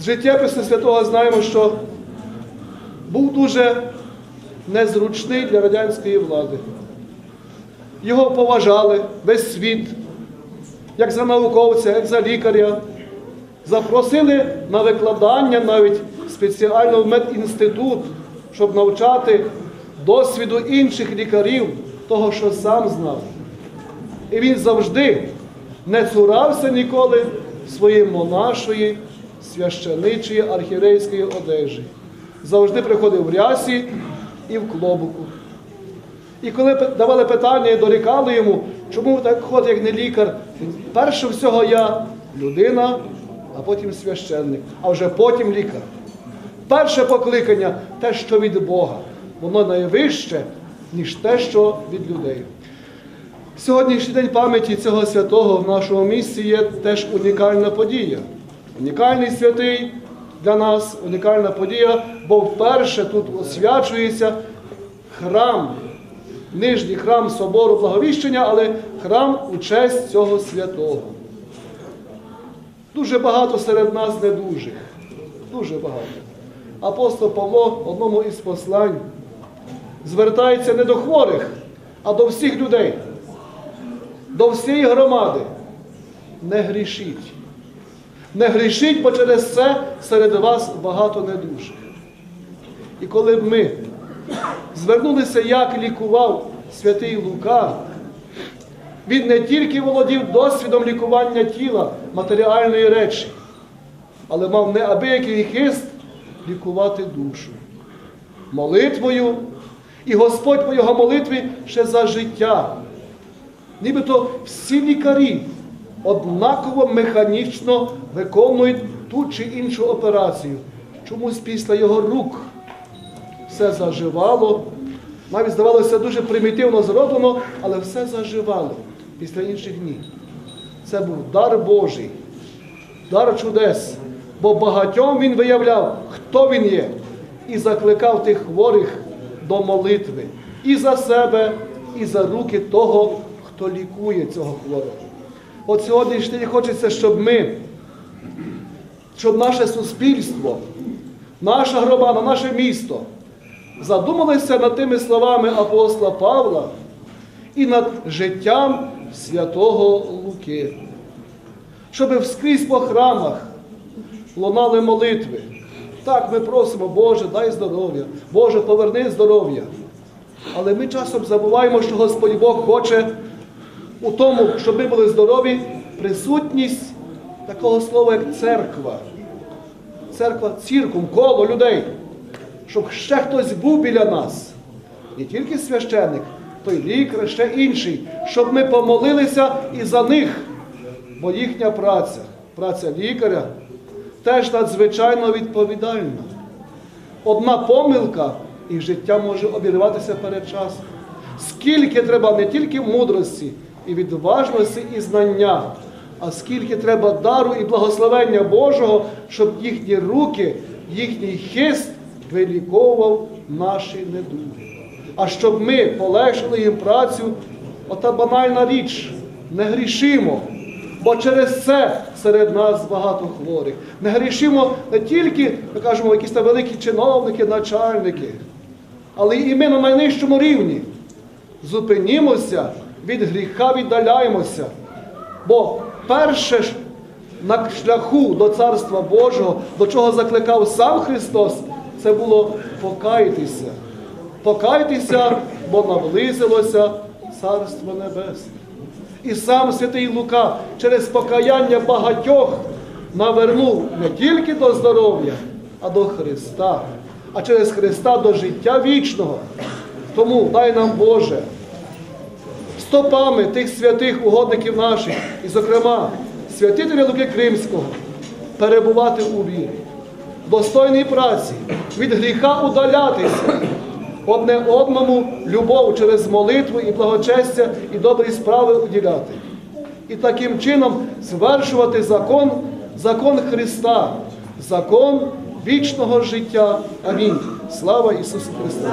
З життєпису святого знаємо, що був дуже незручний для радянської влади. Його поважали весь світ, як за науковця, як за лікаря. Запросили на викладання навіть спеціально в медінститут, щоб навчати досвіду інших лікарів, того, що сам знав. І він завжди не цурався ніколи своєї монашої, священичої архірейської одежі. Завжди приходив в рясі і в клобуку. І коли давали питання і дорікали йому, чому так ходите, як не лікар, перше всього я людина, а потім священник, а вже потім лікар. Перше покликання те, що від Бога, воно найвище, ніж те, що від людей. Сьогоднішній день пам'яті цього святого в нашому місті є теж унікальна подія. Унікальний святий для нас, унікальна подія, бо вперше тут освячується храм, нижній храм собору Благовіщення, але храм у честь цього святого. Дуже багато серед нас недужих. Дуже багато. Апостол Павло в одному із послань звертається не до хворих, а до всіх людей, до всієї громади. Не грішіть. Не грішіть, бо через це серед вас багато недужих. І коли б ми звернулися, як лікував святий Лука, він не тільки володів досвідом лікування тіла, матеріальної речі, але мав неабиякий хист лікувати душу. Молитвою, і Господь по його молитві ще за життя. Нібито всі лікарі однаково механічно виконують ту чи іншу операцію. Чомусь після його рук все заживало. Навіть здавалося дуже примітивно зроблено, але все заживало після інших днів. Це був дар Божий, дар чудес. Бо багатьом він виявляв, хто він є, і закликав тих хворих до молитви і за себе, і за руки того, хто лікує цього хворого. От сьогоднішній день хочеться, щоб ми, щоб наше суспільство, наша громада, наше місто задумалися над тими словами апостола Павла і над життям святого Луки, щоб вскрізь по храмах лунали молитви. Так, ми просимо, Боже, дай здоров'я, Боже, поверни здоров'я. Але ми часом забуваємо, що Господь Бог хоче у тому, щоб ми були здорові, присутність такого слова, як церква. Церква ціркум, коло людей, щоб ще хтось був біля нас. Не тільки священник, той лікар, ще інший, щоб ми помолилися і за них. Бо їхня праця, праця лікаря, теж надзвичайно відповідальна. Одна помилка і життя може обірватися перед часом. Скільки треба не тільки мудрості і відважності і знання, а скільки треба дару і благословення Божого, щоб їхні руки, їхній хист виліковував наші недуги. А щоб ми полегшили їм працю, ота банальна річ, не грішимо. Бо через це серед нас багато хворих. Не грішимо не тільки, ми кажемо, якісь там великі чиновники, начальники, але і ми на найнижчому рівні. Зупинімося, від гріха віддаляємося. Бо перше на шляху до Царства Божого, до чого закликав сам Христос, це було покайтеся. Покайтеся, бо наблизилося Царство Небесне. І сам святий Лука через покаяння багатьох навернув не тільки до здоров'я, а до Христа, а через Христа до життя вічного. Тому дай нам Боже стопами тих святих угодників наших, і, зокрема, святителя Луки Кримського, перебувати у вірі, достойній праці, від гріха удалятися, одне одному любов через молитву і благочестя і добрі справи уділяти. І таким чином звершувати закон, закон Христа, закон вічного життя. Амінь. Слава Ісусу Христу!